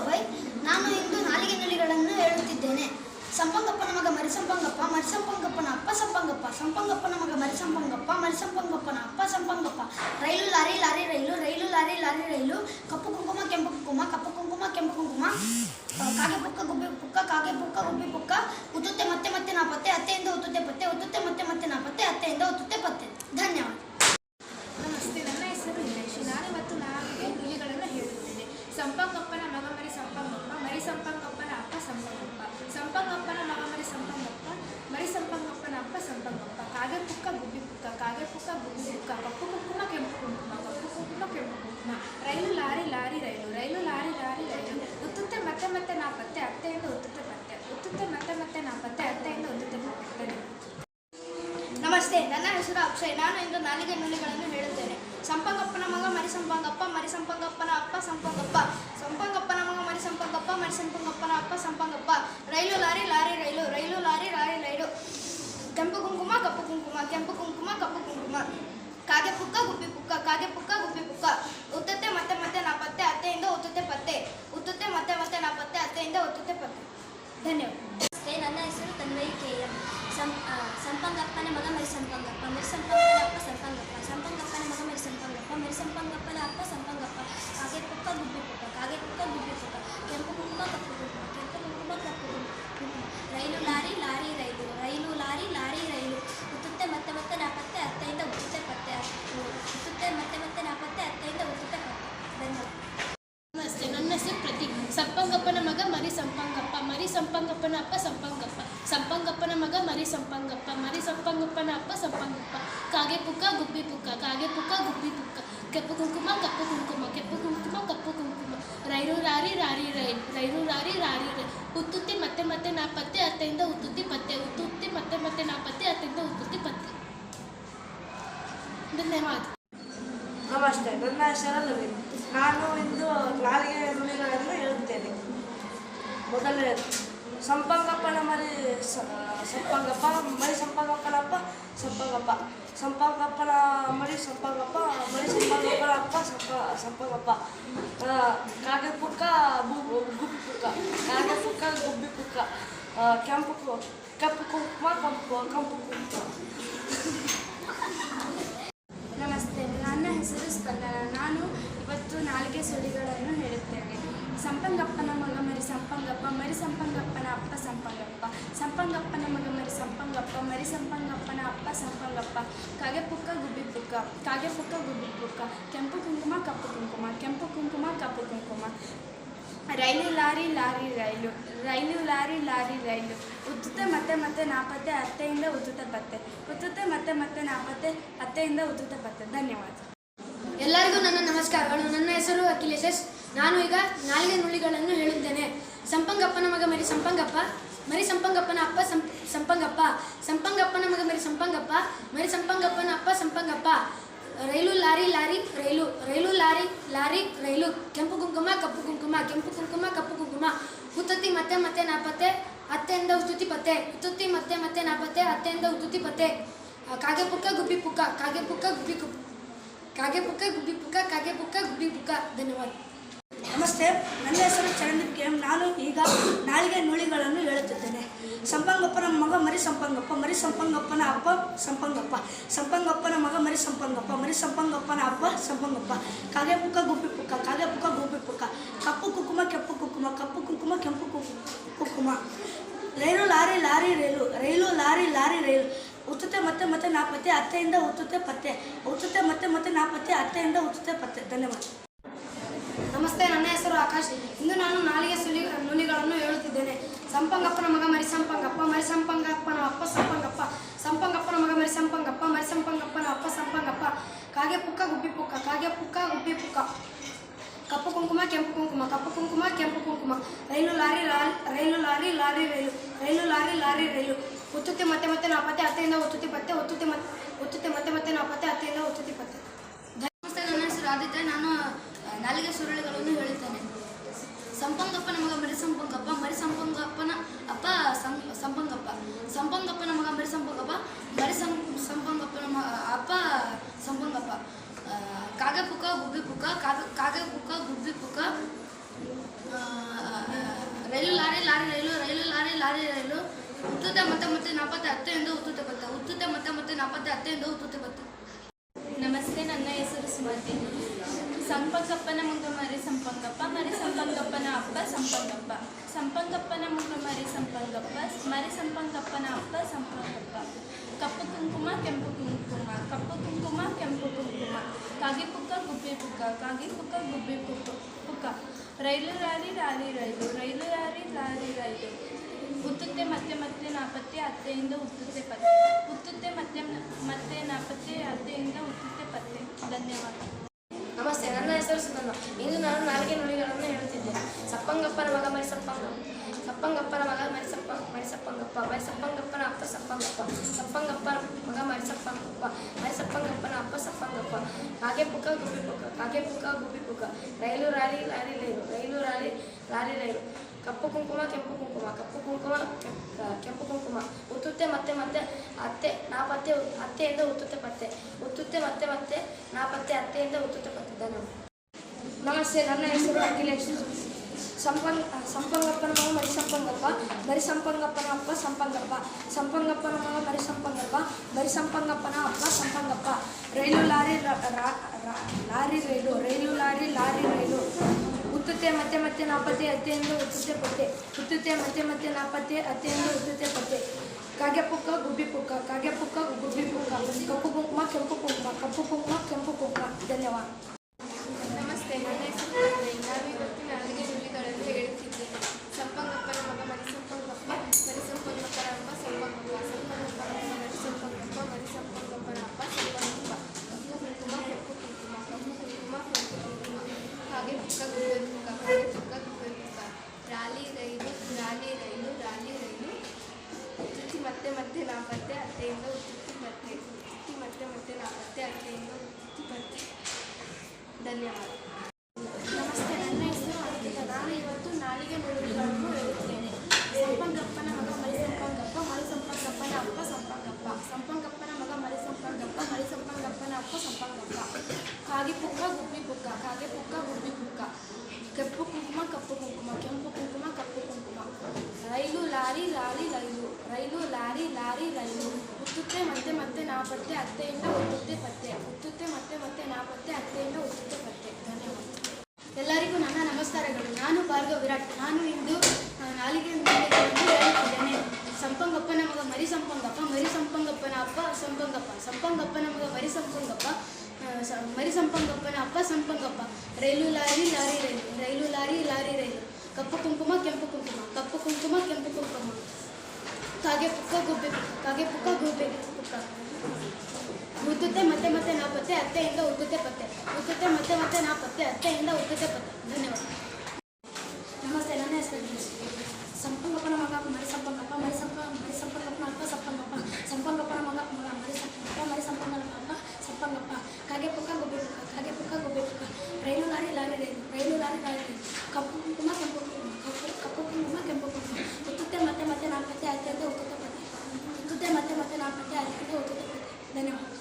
ಅಭಯ್ ನಾನು ಇಂದು ನಾಲಿಗೆ ನುಲಿಗಳನ್ನು ಹೇಳುತ್ತಿದ್ದೇನೆ. ಸಂಪಂಗಪ್ಪನ ಮಗ ಮರಿಸಂಪಂಗಪ್ಪ ಮರಿಸಂಪಂಗಪ್ಪನ ಅಪ್ಪ ಸಂಪಂಗಪ್ಪ ಸಂಪಂಗಪ್ಪನ ಮಗ ಮರಿಸಂಪಂಗಪ್ಪ ಮರಿಸಂಪಂಗಪ್ಪನ ಅಪ್ಪ Sampangappa. Rail, lorry lorry, rail rail, lorry lorry, rail, ಕಪ್ಪು ಕುಂಕುಮ, ಕೆಂಪು ಕುಂಕುಮ, ಕಪ್ಪು ಕುಂಕುಮ, ಕೆಂಪು ಕುಂಕುಮ. ಕಾಗೆ ಪುಕ್ಕ, ಗುಬ್ಬಿ ಪುಕ್ಕ, ಕಾಗೆ ಪುಕ್ಕ, ಗುಬ್ಬಿ ಪುಕ್ಕ. ಉತ್ತುತ್ತೆ ಮತ್ತೆ ಮತ್ತೆ ನಾ ಪತ್ತೆ ಅತ್ತೆಯಿಂದ ಉತ್ತುತ್ತೆ ಪತ್ತೆ ಉತ್ತುತ್ತೆ ಮತ್ತೆ ಮತ್ತೆ ನಾ ಪತ್ತೆ ಅತ್ತೆಯಿಂದ ಉತ್ತುತ್ತೆ ಪತ್ತೆ ಧನ್ಯವಾದ ನಮಸ್ತೆ ನನ್ನ ಹೆಸರು ಹಿಮೇಶ್ ನಾನು ಇವತ್ತು ನಾಲ್ಗೆ ನುಲಿಗಳನ್ನು ಹೇಳುತ್ತೇನೆ ಸಂಪಂಗಪ್ಪನ ಮಗ ಮರಿ ಸಂಪಂಗಪ್ಪ ಮರಿ ಸಂಪಂಗಪ್ಪನ ಅಪ್ಪ ಸಂಪಂಗಪ್ಪ ಸಂಪಂಗಪ್ಪನ ಮಗ ಮರಿ ಸಂಪಂಗಪ್ಪ ಮರಿ ಸಂಪಂಗಪ್ಪನ ಅಪ್ಪ ಸಂಪಂಗಪ್ಪ ಕಾಗೆ ಪುಕ್ಕ ಗುಬ್ಬಿ ಪುಕ್ಕ ಕಾಗೆ ಪುಕ್ಕ ಗುಬ್ಬಿ ಪುಕ್ಕ ಕಪ್ಪು ಕುಂಕುಮ ಕೆಂಪು ಕುಂಕುಮ ಕಪ್ಪು ಕುಂಕುಮ ಕೆಂಪು ಕುಂಕುಮ rail lorry lorry rail rail lorry lorry rail ಉತ್ತುತ್ತೆ ಮತ್ತೆ ಮತ್ತೆ ನಾ ಪತ್ತೆ ಅತ್ತೆಯಿಂದ ಉತ್ತುತ್ತೆ ಪತ್ತೆ ಉತ್ತುತ್ತೆ ಮತ್ತೆ ಮತ್ತೆ ನಾ ಪತ್ತೆ ಅತ್ತೆಯಿಂದ ಉತ್ತುತ್ತೆ ಪತ್ತೆ. ನಮಸ್ತೆ, ನನ್ನ ಹೆಸರು ಅಕ್ಷಯ್. ನಾನು ಇಂದು ನಾಲಿಗೆ ನುಲಿಗಳನ್ನು ಹೇಳುತ್ತೇನೆ. ಸಂಪಂಗಪ್ಪನ ಮಗ ಮರಿ ಸಂಪಂಗಪ್ಪ, ಮರಿ ಸಂಪಂಗಪ್ಪನ ಅಪ್ಪ ಸಂಪಂಗಪ್ಪ. ಸಂಪಂಗಪ್ಪನ ಮಗ ಮರಿ ಸಂಪಂಗಪ್ಪ, ಮರಿ ಸಂಪಂಗಪ್ಪನ ಅಪ್ಪ Sampangappa. Rail, lorry lorry, rail rail, lorry lorry rail. ಕೆಂಪು ಕುಂಕುಮ ಕೆಂಪು ಕುಂಕುಮ, ಕಪ್ಪು ಕುಂಕುಮ. ಕಾಗೆ ಪುಕ್ಕ, ಗುಬ್ಬಿ ಪುಕ್ಕ, ಕಾಗೆ ಪುಕ್ಕ, ಗುಬ್ಬಿ ಪುಕ್ಕ. ಉತ್ತುತ್ತೆ, ಮತ್ತೆ ಮತ್ತೆ ನಾ ಪತ್ತೆ ಅತ್ತೆಯಿಂದ ಉತ್ತುತ್ತೆ, ಪತ್ತೆ. ಉತ್ತುತ್ತೆ, ಮತ್ತೆ ಮತ್ತೆ ನಾ ಪತ್ತೆ ಅತ್ತೆಯಿಂದ ಉತ್ತುತ್ತೆ, ಪತ್ತೆ. ಧನ್ಯವಾದ. ನನ್ನ ಹೆಸರು ತನ್ವಯಿ ಕೆ ಎಂ. ಸಂಪಂಗಪ್ಪನ ಮಗ ಮರಿ ಸಂಪಂಗಪ್ಪ. ಮರಿ ಸಂಪಂಗನ ಸಂಪಂಗಪ್ಪ, ಮರಿ ಸಂಪಂಗಪ್ಪನ ಅಪ್ಪ ಸಂಪಂಗಪ್ಪ. ಕಾಗೆ ಪುಕ್ಕ, ಗುಬ್ಬಿ ಪುಕ್ಕ, ಕಾಗೆ ಪುಕ್ಕ, ಗುಬ್ಬಿ ಪುಕ್ಕ. ಕೆಂಪು ಕುಂಕುಮ, ಕಪ್ಪು ಕುಂಕುಮ ಕೆಂಪು ಕುಂಕುಮ, ಕಪ್ಪು ಕುಂಕುಮ. ರೈರು ರಾರಿ ರಾರಿ ರೈ, ರೈರು ರಾರಿ ರಾರಿ ರೈ. ಉತ್ತುತ್ತಿ ಮತ್ತೆ ಮತ್ತೆ ನಾ ಪತ್ತೆ ಅತ್ತೆಯಿಂದ ಉತ್ತುತ್ತಿ ಪತ್ತೆ. ಉತ್ತುತ್ತಿ ಮತ್ತೆ ಮತ್ತೆ ನಾ ಪತ್ತೆ ಅತ್ತೆಯಿಂದ ಉತ್ತುತ್ತಿ ಪತ್ತೆ. ಧನ್ಯವಾದ. ನಮಸ್ತೆ ನನ್ನ ಹೆಸರು ನಾನು ಇಂದು ನಾಲಿಗೆ ಹೇಳುತ್ತೇನೆ. ಸಂಪಂಗಪ್ಪನ ಮರಿ ಸಂಪಂಗಪ್ಪ ಮರಿ ಸಂಪಂಗಪ್ಪನಪ್ಪ ಸಂಪಂಗಪ್ಪ ಸಂಪಂಗಪ್ಪನ ಮರಿ ಸಂಪಂಗಪ್ಪ ಮರಿ ಸಂಪಂಗಪ್ಪನ ಅಪ್ಪ ಸಂಪ ಸಂಪಂಗಪ್ಪ ಕಾಗೆ ಪುಕ್ಕ ಗುಬ್ಬಿ ಪುಕ್ಕ ಕಾಗೆ ಪುಕ್ಕ ಗುಬ್ಬಿ ಪುಕ್ಕ ಕೆಂಪು ಕಪ್ಪು ಕುಂಕುಮ ಕಂಪು ಕಂಪು ಕುಂಕುಮ ನಮಸ್ತೆ, ನನ್ನ ಹೆಸರು ಸ್ಪಂದನ. ನಾನು ಇವತ್ತು ನಾಲ್ಗೆ ಸುಳಿಗಳನ್ನು ಹೇಳುತ್ತೇನೆ. ಸಂಪಂಗಪ್ಪನ ಮಗ ಮರಿ ಸಂಪಂಗಪ್ಪ, ಮರಿ ಸಂಪಂಗಪ್ಪನ ಅಪ್ಪ ಸಂಪಂಗಪ್ಪ, ಸಂಪಂಗಪ್ಪನ ಮಗ ಮರಿ ಸಂಪಂಗಪ್ಪ, ಮರಿ ಸಂಪಂಗಪ್ಪನ ಅಪ್ಪ ಸಂಪಂಗಪ್ಪ. ಕಾಗೆ ಪುಕ್ಕ ಗುಬ್ಬಿ ಪುಕ್ಕ, ಕಾಗೆ ಪುಕ್ಕ ಗುಬ್ಬಿ ಪುಕ್ಕ. ಕೆಂಪು ಕುಂಕುಮ, ಕಪ್ಪು ಕುಂಕುಮ, ಕೆಂಪು ಕುಂಕುಮ, ಕಪ್ಪು ಕುಂಕುಮ. Rail, lorry lorry, rail rail, lorry lorry, rail. ಉತ್ತುತ್ತೆ, ಮತ್ತೆ ಮತ್ತೆ, ನಾಪತ್ತೆ, ಅತ್ತೆಯಿಂದ ಉತ್ತುತ್ತ, ಪತ್ತೆ. ಉತ್ತುತ್ತೆ, ಮತ್ತೆ ಮತ್ತೆ, ನಾಪತ್ತೆ, ಅತ್ತೆಯಿಂದ ಉತ್ತುತ್ತ, ಪತ್ತೆ. ಧನ್ಯವಾದ. ಎಲ್ಲರಿಗೂ ನನ್ನ ನಮಸ್ಕಾರಗಳು. ನನ್ನ ಹೆಸರು ಅಖಿಲೇಶ್. ನಾನು ಈಗ ನಾಲ್ಗೆ ನುಳಿಗಳನ್ನು ಹೇಳುತ್ತೇನೆ ಸಂಪಂಗಪ್ಪನ ಮಗ ಮರಿ ಸಂಪಂಗಪ್ಪ, ಮರಿ ಸಂಪಂಗಪ್ಪನ ಅಪ್ಪ ಸಂಪಂಗಪ್ಪ, ಸಂಪಂಗಪ್ಪನ ಮಗ ಮರಿ ಸಂಪಂಗಪ್ಪ, ಮರಿ ಸಂಪಂಗಪ್ಪನ ಅಪ್ಪ Sampangappa. Rail, lorry lorry, rail rail, lorry lorry, rail, ಕೆಂಪು ಕುಂಕುಮ, ಕಪ್ಪು ಕುಂಕುಮ, ಕೆಂಪು ಕುಂಕುಮ, ಕಪ್ಪು ಕುಂಕುಮ. ಉತ್ತುತ್ತಿ, ಮತ್ತೆ ಮತ್ತೆ, ನಾಪತ್ತೆ ಅತ್ತೆಯಿಂದ ಉತ್ತುತ್ತಿ ಪತ್ತೆ. ಉತ್ತುತ್ತಿ, ಮತ್ತೆ ಮತ್ತೆ, ನಾಪತ್ತೆ ಅತ್ತೆಯಿಂದ ಉತ್ತುತ್ತಿ ಪತ್ತೆ. ಕಾಗೆ ಪುಕ್ಕ ಗುಬ್ಬಿ ಪುಕ್ಕ ಕಾಗೆ ಪುಕ್ಕ ಗುಬ್ಬಿ ಕಾಗೆ ಪುಕ್ಕ ಗುಬ್ಬಿ ಪುಕ್ಕ ಗುಬ್ಬಿ ಪುಕ್ಕ ಧನ್ಯವಾದ ನಮಸ್ತೆ ನನ್ನ ಹೆಸರು ಚರಂದೀಪ್ ಕೆ ಎಂ. ನಾನು ಈಗ ನಾಳಿಗೆ ನುಳಿಗಳನ್ನು ಹೇಳುತ್ತಿದ್ದೇನೆ ಸಂಪಂಗಪ್ಪನ ಮಗ ಮರಿ ಸಂಪಂಗಪ್ಪ ಮರಿ ಸಂಪಂಗಪ್ಪನ ಅಪ್ಪ ಸಂಪಂಗಪ್ಪ ಸಂಪಂಗಪ್ಪನ ಮಗ, ಮರಿ ಸಂಪಂಗಪ್ಪ ಮರಿ ಸಂಪಂಗಪ್ಪನ ಅಪ್ಪ ಸಂಪಂಗಪ್ಪ ಕಾಗೆ ಪುಕ್ಕ, ಗುಬ್ಬಿ ಪುಕ್ಕ. ಕಾಗೆ ಪುಕ್ಕ, ಗುಬ್ಬಿ ಪುಕ್ಕ. ಕಪ್ಪು ಕುಕುಮ, ಕೆಂಪು ಕುಕುಮ. ಕಪ್ಪು ಕುಕುಮ, ಕೆಂಪು ಕುಕುಮ. Rail, lorry lorry, rail. Rail, lorry lorry, rail. ಉತ್ತುತ್ತೆ, ಮತ್ತೆ ಮತ್ತೆ, ನಾಪತ್ತೆ, ಅತ್ತೆಯಿಂದ ಉತ್ತುತ್ತೆ, ಪತ್ತೆ. ಉತ್ತುತ್ತೆ, ಮತ್ತೆ ಮತ್ತೆ, ನಾಪತ್ತೆ, ಅತ್ತೆಯಿಂದ ಉತ್ತುತ್ತೆ, ಪತ್ತೆ. ಧನ್ಯವಾದ. ನಮಸ್ತೆ, ನನ್ನ ಹೆಸರು ಆಕಾಶ್. ಇಂದು ನಾನು ನಾಲಿಗೆ ಸುಲಿ ನುಲಿಗಳನ್ನು ಹೇಳುತ್ತಿದ್ದೇನೆ ಸಂಪಂಗಪ್ಪನ ಮಗ ಮರಿ ಸಂಪಂಗಪ್ಪ, ಮರಿ ಸಂಪಂಗಪ್ಪನ ಅಪ್ಪ ಸಂಪಂಗಪ್ಪ, ಸಂಪಂಗಪ್ಪನ ಮಗ ಮರಿ ಸಂಪಂಗಪ್ಪ, ಮರಿ ಸಂಪಂಗಪ್ಪನ ಅಪ್ಪ ಸಂಪಂಗಪ್ಪ. ಕಾಗೆ ಪುಕ್ಕ, ಗುಬ್ಬಿ ಪುಕ್ಕ, ಕಾಗೆ ಪುಕ್ಕ, ಗುಬ್ಬಿ ಪುಕ್ಕ. ಕಪ್ಪು ಕುಂಕುಮ, ಕೆಂಪು ಕುಂಕುಮ, ಕಪ್ಪು ಕುಂಕುಮ, ಕೆಂಪು ಕುಂಕುಮ. Rail, lorry rail, lorry lorry, rail. Rail, lorry lorry, rail. ಒತ್ತುತ್ತೆ ಮತ್ತೆ ಮತ್ತೆ, ನಾಪತ್ತೆ, ಅತ್ತೆಯಿಂದ ಒತ್ತುತ್ತೆ ಪತ್ತೆ. ಒತ್ತುತ್ತೆ ಮತ್ತೆ ಒತ್ತುತ್ತೆ ಮತ್ತೆ ಮತ್ತೆ, ನಾಪತ್ತೆ, ಅತ್ತೆಯಿಂದ ಒತ್ತುತ್ತೆ ಪತ್ತೆ. ನಮಸ್ತೆ ನನ್ನ ಹೆಸರು ಆದಿತ್ಯ. ನಾನು ನಾಲಿಗೆ ಸುರುಳಿಗಳನ್ನು ಹೇಳುತ್ತೇನೆ. ಸಂಪಂಗಪ್ಪನ ಮಗ ಮರಿ ಸಂಪಂಗಪ್ಪ, ಮರಿ ಸಂಪಂಗಪ್ಪನ ಅಪ್ಪ ಸಂಪಂಗಪ್ಪ. ಸಂಪಂಗಪ್ಪ ಸಂಪಂಗಪ್ಪನ ಮಗ ಮರಿ ಸಂಪಂಗಪ್ಪ, ಮರಿ ಸಂ ಸಂಪಂಗಪ್ಪನ ಅಪ್ಪ ಸಂಪಂಗಪ್ಪ. ಕಾಗೆ ಪುಕ್ಕ ಗುಬ್ಬಿ ಪುಕ್ಕ ಕಾಗೆ ಕಾಗೆ ಪುಕ್ಕ ಗುಬ್ಬಿ ಪುಕ್ಕ rail lorry lorry rail rail lorry lorry rail. ಉತ್ತುತ್ತ ಮತ್ತೆ ಮತ್ತೆ, ನಾಪತ್ತೆ ಎಂದು ಉತ್ತುತ್ತೆ ಬತ್ತ. ಮತ್ತೆ ಮತ್ತೆ, ನಾಪತ್ತೆ ಎಂದು ಉತ್ತುತ್ತೆ ಬತ್ತ. ನಮಸ್ತೆ, ನನ್ನ ಹೆಸರು ಸುಮತಿ. ಸಂಪಂಗಪ್ಪನ ಮುಂದೆ ಮರಿ ಸಂಪಂಗಪ್ಪ ಮರಿ ಸಂಪಂಗಪ್ಪನ ಅಪ್ಪ ಸಂಪಂಗಪ್ಪ ಸಂಪಂಗಪ್ಪನ ಮುಂದೆ ಮರಿ ಸಂಪಂಗಪ್ಪ ಮರಿ ಸಂಪಂಗಪ್ಪನ ಅಪ್ಪ ಸಂಪಂಗಪ್ಪ ಕಪ್ಪು ಕುಂಕುಮ, ಕೆಂಪು ಕುಂಕುಮ. ಕಪ್ಪು ಕುಂಕುಮ, ಕೆಂಪು ಕುಂಕುಮ. ಕಾಗಿ ಪುಕ್ಕ, ಗುಬ್ಬಿ ಪುಕ್ಕ. ಕಾಗಿ ಪುಕ್ಕ, ಗುಬ್ಬಿ ಪುಕ್ಕ. ಪುಕ್ಕ. Rail lorry lorry, rail. Rail lorry lorry, rail. ಉತ್ತುತ್ತೆ ಮತ್ತೆ ಮತ್ತೆ ನಾಪತ್ತೆ, ಅತ್ತೆಯಿಂದ ಉತ್ತುತ್ತೆ ಪತ್ತೆ. ಉತ್ತುತ್ತೆ ಮತ್ತೆ ಮತ್ತೆ ನಾಪತ್ತೆ, ಅತ್ತೆಯಿಂದ ಉತ್ತುತ್ತೆ ಪತ್ತೆ. ಧನ್ಯವಾದ. ಇಂದು ನಾನು ನಾಲ್ಕೇ ನುಡಿಗಳನ್ನು ಹೇಳುತ್ತಿದ್ದೆ ಸಪ್ಪಂಗಪ್ಪನ ಮಗ ಮರಿ ಸಪ್ಪಂಗ. ಸಪ್ಪಂಗಪ್ಪನ ಮಗ ಮರಿ ಸಪ್ಪ, ಮರಿ ಸಪ್ಪಂಗಪ್ಪ. ಮರಿ ಸಪ್ಪಂಗಪ್ಪನ ಅಪ್ಪ ಸಪ್ಪಂಗಪ್ಪ. ಸಪ್ಪಂಗಪ್ಪನ ಮಗ ಮರಿ ಸಪ್ಪಂಗಪ್ಪ. ಮರಿ ಸಪ್ಪಂಗಪ್ಪನ ಅಪ್ಪ ಸಪ್ಪಂಗಪ್ಪ. ಕಾಗೆ ಪುಕ್ಕ ಗುಬ್ಬಿ ಪುಕ್ಕ ಕಾಗೆ ಪುಕ್ಕ ಗುಬ್ಬಿ ಪುಕ್ಕ. Rail lorry lorry rail rail lorry lorry. Rail ಕಪ್ಪು ಕುಂಕುಮ, ಕೆಂಪು ಕುಂಕುಮ. ಕಪ್ಪು ಕುಂಕುಮ ಕೆಂಪು ಕುಂಕುಮ. ಉತ್ತುತ್ತೆ, ಮತ್ತೆ ಮತ್ತೆ, ಅತ್ತೆ ನಾಪತ್ತೆ ಅತ್ತೆಯಿಂದ ಉತ್ತುತ್ತೆ, ಪತ್ತೆ. ಉತ್ತುತ್ತೆ, ಮತ್ತೆ ಮತ್ತೆ ನಾಪತ್ತೆ ಅತ್ತೆಯಿಂದ ಉತ್ತುತ್ತೆ, ಪತ್ತೆ. ಧನ್ಯವಾದ. ನಮಸ್ತೆ, ನನ್ನ ಹೆಸರು ಅಖಿಲೇಶ್ ಸಂಪನ್ ಸಂಪಂಗಪ್ಪನ ಮಗ ಮರಿ ಸಂಪಂಗಪ್ಪ ಬರಿ ಸಂಪಂಗಪ್ಪನ ಅಪ್ಪ ಸಂಪಂಗಪ್ಪ. ಸಂಪಂಗಪ್ಪನ ಮಗ ಮರಿ ಸಂಪಂಗಪ್ಪ ಬರಿ ಸಂಪಂಗಪ್ಪನ ಅಪ್ಪ Sampangappa. Rail lorry lorry rail rail lorry lorry rail. ಉತ್ತುತ್ತೆ, ಮತ್ತೆ ಮತ್ತೆ, ನಾಪತ್ತೆ ಎಂದು ಉತ್ತುತ್ತೆ, ಪತ್ತೆ. ಉತ್ತುತ್ತೆ, ಮತ್ತೆ ಮತ್ತೆ, ನಾಪತ್ತೆ ಎಂದು ಉತ್ತುತ್ತೆ, ಪತ್ತೆ. ಕಾಗೆ ಪುಕ್ಕ ಗುಬ್ಬಿ ಪುಕ್ಕ ಕಾಗೆ ಪುಕ್ಕ ಗುಬ್ಬಿ ಪುಕ್ಕ ಕಪ್ಪು ಕುಂಕುಮ, ಕೆಂಪು ಕುಂಕುಮ. ಕಪ್ಪು ಕುಂಕುಮ, ಕೆಂಪು ಕುಂಕುಮ. ಧನ್ಯವಾದ ನಮಸ್ತೆ ನನ್ನ ಹೆಸರು ಕಲ್ಪನೆ. ನಾನು ಇವತ್ತು ನಾಲ್ಗೆ ನುಡಿಗಳನ್ನು ಹೇಳುತ್ತಿದ್ದೇನೆ ಸಂಪಂಗಪ್ಪನ ಮಗ ಮರಿ ಸಂಪಂಗಪ್ಪ ಮರಿ ಸಂಪಂಗಪ್ಪನ ಅಪ್ಪ ಸಂಪಂಗಪ್ಪ ಸಂಪಂಗಪ್ಪನ ಮಗ ಮರಿ ಸಂಪಂಗಪ್ಪ ಮರಿ ಸಂಪಂಗಪ್ಪನ ಅಪ್ಪ ಸಂಪಂಗಪ್ಪ ಕಪ್ಪು ಕುಂಕುಮ ಕೆಂಪು ಕುಂಕುಮ ಕಪ್ಪು ಕುಂಕುಮ ಕೆಂಪು ಕುಂಕುಮ ಹಾಗೆ ಪುಕ್ಕ ಗುಬ್ಬೆ ಪುಕ್ಕ ಹಾಗೆ ಪುಕ್ಕ ಗುಬ್ಬೆ ಪುಕ್ಕ lorry rail lorry rail lorry rail ಉತ್ತುತ್ತಿ ಮತ್ತೆ ಮತ್ತೆ ನಾಪತ್ತೆ ಅತ್ತೆಯಿಂದ ಉತ್ತುತ್ತಿ ಮತ್ತೆ ಉತ್ತುತ್ತಿ ಮತ್ತೆ ಮತ್ತೆ ನಾಪತ್ತೆ ಅತ್ತೆಯಿಂದ ಉತ್ತುತ್ತಿ ಮತ್ತೆ ಧನ್ಯವಾದ ನಮಸ್ತೆ ನನ್ನ ಹೆಸರು ಅಂಕಿತ ನಾನು ಇವತ್ತು ನಾಲಿಗೆ ನುಡಿಗಳನ್ನು ಹೇಳುತ್ತೇನೆ ಸಂಪಂಗಪ್ಪನ ಮಗ ಮರಿ ಸಂಪಂಗಪ್ಪ ಮರಿ ಸಂಪಂಗಪ್ಪನ ಅಪ್ಪ ಸಂಪಂಗಪ್ಪ ಸಂಪಂಗಪ್ಪನ ಮಗ ಮರಿ ಸಂಪಂಗಪ್ಪ ಮರಿ ಸಂಪಂಗಪ್ಪ ಕಾಗೆ ಪುಕ್ಕ, ಗುಬ್ಬಿ ಪುಕ್ಕ, ಕಾಗೆ ಪುಕ್ಕ, ಗುಬ್ಬಿ ಪುಕ್ಕ. ಕೆಂಪು ಕುಂಕುಮ, ಕಪ್ಪು ಕುಂಕುಮ, ಕೆಂಪು ಕುಂಕುಮ, ಕಪ್ಪು ಕುಂಕುಮ. Rail, lorry lorry, rail. Rail, lorry lorry, rail. ಉತ್ತುತ್ತೆ, ಮತ್ತೆ ಮತ್ತೆ, ನಾಪತ್ತೆ, ಅತ್ತೆಯಿಂದ ಉತ್ತುತ್ತೆ, ಪತ್ತೆ. ಉತ್ತುತ್ತೆ, ಮತ್ತೆ ಮತ್ತೆ, ನಾಪತ್ತೆ, ಅತ್ತೆಯಿಂದ ಉತ್ತುತ್ತೆ ಮರಿ ಸಂಪಂಗಪ್ಪನ ಅಪ್ಪ Sampangappa. Rail lorry lorry rail. Rail lorry lorry rail. ಕಪ್ಪು ಕುಂಕುಮ, ಕೆಂಪು ಕುಂಕುಮ. ಕಪ್ಪು ಕುಂಕುಮ, ಕೆಂಪು ಕುಂಕುಮ. ಕಾಗೆ ಪುಕ್ಕ, ಗುಬ್ಬೆ ಕಾಗೆ ಪುಕ್ಕ, ಗುಬ್ಬೆ ಪುಕ್ಕ. ಉದ್ದುತ್ತೆ, ಮತ್ತೆ ಮತ್ತೆ ನಾಪತ್ತೆ ಅತ್ತೆಯಿಂದ ಉದ್ದುತ್ತೆ ಪತ್ತೆ. ಉದ್ದುತ್ತೆ, ಮತ್ತೆ ಮತ್ತೆ ನಾ ಪತ್ತೆ, ಅತ್ತೆಯಿಂದ ಉದ್ದುತ್ತೆ ಪತ್ತೆ. ಧನ್ಯವಾದ. Then you